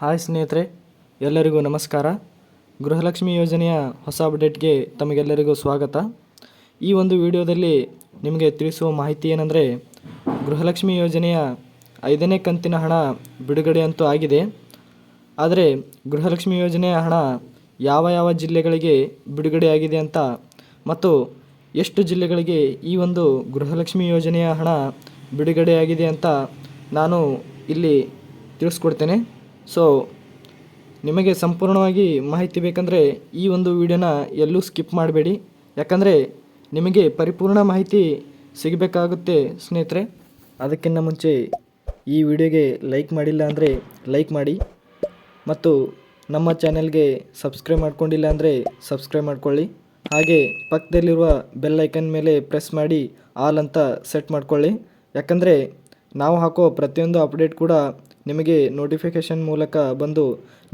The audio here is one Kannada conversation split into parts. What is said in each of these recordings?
ಹಾಯ್ ಸ್ನೇಹಿತರೆ, ಎಲ್ಲರಿಗೂ ನಮಸ್ಕಾರ. ಗೃಹಲಕ್ಷ್ಮಿ ಯೋಜನೆಯ ಹೊಸ ಅಪ್ಡೇಟ್ಗೆ ತಮಗೆಲ್ಲರಿಗೂ ಸ್ವಾಗತ. ಈ ಒಂದು ವಿಡಿಯೋದಲ್ಲಿ ನಿಮಗೆ ತಿಳಿಸುವ ಮಾಹಿತಿ ಏನಂದರೆ, ಗೃಹಲಕ್ಷ್ಮಿ ಯೋಜನೆಯ ಐದನೇ ಕಂತಿನ ಹಣ ಬಿಡುಗಡೆ ಅಂತೂ ಆಗಿದೆ. ಆದರೆ ಗೃಹಲಕ್ಷ್ಮಿ ಯೋಜನೆಯ ಹಣ ಯಾವ ಯಾವ ಜಿಲ್ಲೆಗಳಿಗೆ ಬಿಡುಗಡೆಯಾಗಿದೆ ಅಂತ ಮತ್ತು ಎಷ್ಟು ಜಿಲ್ಲೆಗಳಿಗೆ ಈ ಒಂದು ಗೃಹಲಕ್ಷ್ಮಿ ಯೋಜನೆಯ ಹಣ ಬಿಡುಗಡೆಯಾಗಿದೆ ಅಂತ ನಾನು ಇಲ್ಲಿ ತಿಳಿಸ್ಕೊಡ್ತೇನೆ. ಸೊ ನಿಮಗೆ ಸಂಪೂರ್ಣವಾಗಿ ಮಾಹಿತಿ ಬೇಕಂದರೆ ಈ ಒಂದು ವಿಡಿಯೋನ ಎಲ್ಲೂ ಸ್ಕಿಪ್ ಮಾಡಬೇಡಿ. ಯಾಕಂದರೆ ನಿಮಗೆ ಪರಿಪೂರ್ಣ ಮಾಹಿತಿ ಸಿಗಬೇಕಾಗುತ್ತೆ ಸ್ನೇಹಿತರೆ. ಅದಕ್ಕಿಂತ ಮುಂಚೆ ಈ ವಿಡಿಯೋಗೆ ಲೈಕ್ ಮಾಡಿಲ್ಲ ಅಂದರೆ ಲೈಕ್ ಮಾಡಿ. ಮತ್ತು ನಮ್ಮ ಚಾನೆಲ್ಗೆ ಸಬ್ಸ್ಕ್ರೈಬ್ ಮಾಡ್ಕೊಂಡಿಲ್ಲ ಅಂದರೆ ಸಬ್ಸ್ಕ್ರೈಬ್ ಮಾಡ್ಕೊಳ್ಳಿ. ಹಾಗೆ ಪಕ್ಕದಲ್ಲಿರುವ ಬೆಲ್ ಐಕನ್ ಮೇಲೆ ಪ್ರೆಸ್ ಮಾಡಿ, ಆಲ್ ಅಂತ ಸೆಟ್ ಮಾಡ್ಕೊಳ್ಳಿ. ಯಾಕಂದರೆ ನಾವು ಹಾಕೋ ಪ್ರತಿಯೊಂದು ಅಪ್ಡೇಟ್ ಕೂಡ ನಿಮಗೆ ನೋಟಿಫಿಕೇಶನ್ ಮೂಲಕ ಬಂದು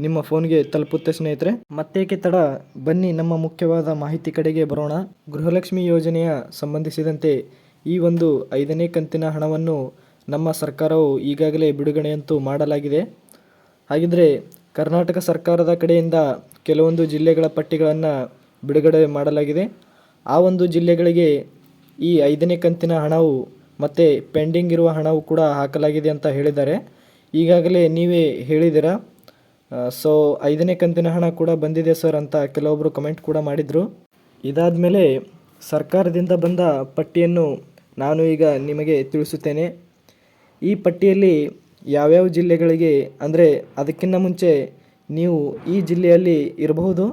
ನಿಮ್ಮ ಫೋನ್ಗೆ ತಲುಪುತ್ತೆ ಸ್ನೇಹಿತರೆ. ಮತ್ತೇಕೆ ತಡ, ಬನ್ನಿ ನಮ್ಮ ಮುಖ್ಯವಾದ ಮಾಹಿತಿ ಕಡೆಗೆ ಬರೋಣ. ಗೃಹಲಕ್ಷ್ಮಿ ಯೋಜನೆಯ ಸಂಬಂಧಿಸಿದಂತೆ ಈ ಒಂದು ಐದನೇ ಕಂತಿನ ಹಣವನ್ನು ನಮ್ಮ ಸರ್ಕಾರವು ಈಗಾಗಲೇ ಬಿಡುಗಡೆಯಂತೂ ಮಾಡಲಾಗಿದೆ. ಹಾಗಿದ್ರೆ ಕರ್ನಾಟಕ ಸರ್ಕಾರದ ಕಡೆಯಿಂದ ಕೆಲವೊಂದು ಜಿಲ್ಲೆಗಳ ಪಟ್ಟಿಗಳನ್ನು ಬಿಡುಗಡೆ ಮಾಡಲಾಗಿದೆ. ಆ ಒಂದು ಜಿಲ್ಲೆಗಳಿಗೆ ಈ ಐದನೇ ಕಂತಿನ ಹಣವು ಮತ್ತು ಪೆಂಡಿಂಗ್ ಇರುವ ಹಣವು ಕೂಡ ಹಾಕಲಾಗಿದೆ ಅಂತ ಹೇಳಿದ್ದಾರೆ. ಈಗಾಗಲೇ ನೀವೇ ಹೇಳಿದ್ದೀರಾ? ಸೊ ಐದನೇ ಕಂತಿನ ಹಣ ಕೂಡ ಬಂದಿದೆ ಸರ್ ಅಂತ ಕೆಲವೊಬ್ಬರು ಕಮೆಂಟ್ ಕೂಡ ಮಾಡಿದರು. ಇದಾದ ಮೇಲೆ ಸರ್ಕಾರದಿಂದ ಬಂದ ಪಟ್ಟಿಯನ್ನು ನಾನು ಈಗ ನಿಮಗೆ ತಿಳಿಸುತ್ತೇನೆ. ಈ ಪಟ್ಟಿಯಲ್ಲಿ ಯಾವ್ಯಾವ ಜಿಲ್ಲೆಗಳಿಗೆ, ಅಂದರೆ ಅದಕ್ಕಿಂತ ಮುಂಚೆ ನೀವು ಈ ಜಿಲ್ಲೆಯಲ್ಲಿ ಇರಬಹುದು.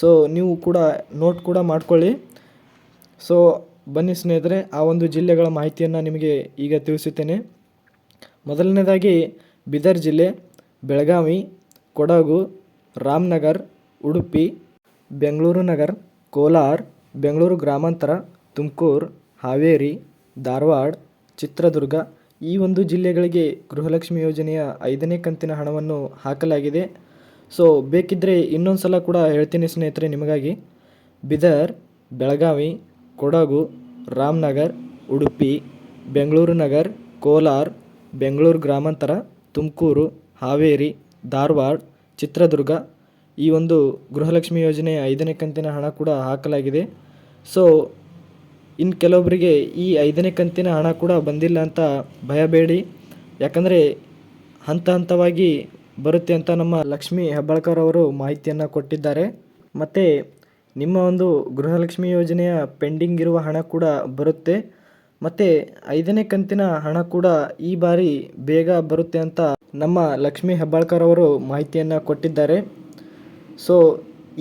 ಸೊ ನೀವು ಕೂಡ ನೋಟ್ ಕೂಡ ಮಾಡ್ಕೊಳ್ಳಿ. ಸೊ ಬನ್ನಿ ಸ್ನೇಹಿತರೆ, ಆ ಒಂದು ಜಿಲ್ಲೆಗಳ ಮಾಹಿತಿಯನ್ನು ನಿಮಗೆ ಈಗ ತಿಳಿಸುತ್ತೇನೆ. ಮೊದಲನೇದಾಗಿ ಬೀದರ್ ಜಿಲ್ಲೆ, ಬೆಳಗಾವಿ, ಕೊಡಗು, ರಾಮನಗರ್, ಉಡುಪಿ, ಬೆಂಗಳೂರು ನಗರ, ಕೋಲಾರ, ಬೆಂಗಳೂರು ಗ್ರಾಮಾಂತರ, ತುಮಕೂರು, ಹಾವೇರಿ, ಧಾರವಾಡ, ಚಿತ್ರದುರ್ಗ ಈ ಒಂದು ಜಿಲ್ಲೆಗಳಿಗೆ ಗೃಹಲಕ್ಷ್ಮಿ ಯೋಜನೆಯ ಐದನೇ ಕಂತಿನ ಹಣವನ್ನು ಹಾಕಲಾಗಿದೆ. ಸೊ ಬೇಕಿದ್ದರೆ ಇನ್ನೊಂದು ಸಲ ಕೂಡ ಹೇಳ್ತೀನಿ ಸ್ನೇಹಿತರೆ ನಿಮಗಾಗಿ. ಬೀದರ್, ಬೆಳಗಾವಿ, ಕೊಡಗು, ರಾಮನಗರ್, ಉಡುಪಿ, ಬೆಂಗಳೂರು ನಗರ, ಕೋಲಾರ, ಬೆಂಗಳೂರು ಗ್ರಾಮಾಂತರ ತುಮಕೂರು, ಹಾವೇರಿ, ಧಾರವಾಡ, ಚಿತ್ರದುರ್ಗ ಈ ಒಂದು ಗೃಹಲಕ್ಷ್ಮಿ ಯೋಜನೆಯ ಐದನೇ ಕಂತಿನ ಹಣ ಕೂಡ ಹಾಕಲಾಗಿದೆ. ಸೊ ಇನ್ನು ಕೆಲವೊಬ್ಬರಿಗೆ ಈ ಐದನೇ ಕಂತಿನ ಹಣ ಕೂಡ ಬಂದಿಲ್ಲ ಅಂತ ಭಯಬೇಡಿ ಯಾಕಂದರೆ ಹಂತ ಹಂತವಾಗಿ ಬರುತ್ತೆ ಅಂತ ನಮ್ಮ ಲಕ್ಷ್ಮಿ ಹೆಬ್ಬಾಳ್ಕರ್ ಅವರು ಮಾಹಿತಿಯನ್ನು ಕೊಟ್ಟಿದ್ದಾರೆ. ಮತ್ತು ನಿಮ್ಮ ಒಂದು ಗೃಹಲಕ್ಷ್ಮಿ ಯೋಜನೆಯ ಪೆಂಡಿಂಗ್ ಇರುವ ಹಣ ಕೂಡ ಬರುತ್ತೆ. ಮತ್ತು ಐದನೇ ಕಂತಿನ ಹಣ ಕೂಡ ಈ ಬಾರಿ ಬೇಗ ಬರುತ್ತೆ ಅಂತ ನಮ್ಮ ಲಕ್ಷ್ಮಿ ಹೆಬ್ಬಾಳ್ಕರ್ ಅವರು ಮಾಹಿತಿಯನ್ನು ಕೊಟ್ಟಿದ್ದಾರೆ. ಸೊ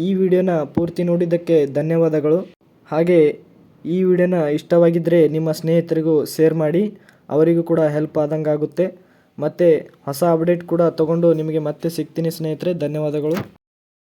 ಈ ವಿಡಿಯೋನ ಪೂರ್ತಿ ನೋಡಿದ್ದಕ್ಕೆ ಧನ್ಯವಾದಗಳು. ಹಾಗೆ ಈ ವಿಡಿಯೋನ ಇಷ್ಟವಾಗಿದ್ದರೆ ನಿಮ್ಮ ಸ್ನೇಹಿತರಿಗೂ ಶೇರ್ ಮಾಡಿ, ಅವರಿಗೂ ಕೂಡ ಹೆಲ್ಪ್ ಆದಂಗಾಗುತ್ತೆ. ಮತ್ತು ಹೊಸ ಅಪ್ಡೇಟ್ ಕೂಡ ತಗೊಂಡು ನಿಮಗೆ ಮತ್ತೆ ಸಿಗ್ತೀನಿ ಸ್ನೇಹಿತರೆ, ಧನ್ಯವಾದಗಳು.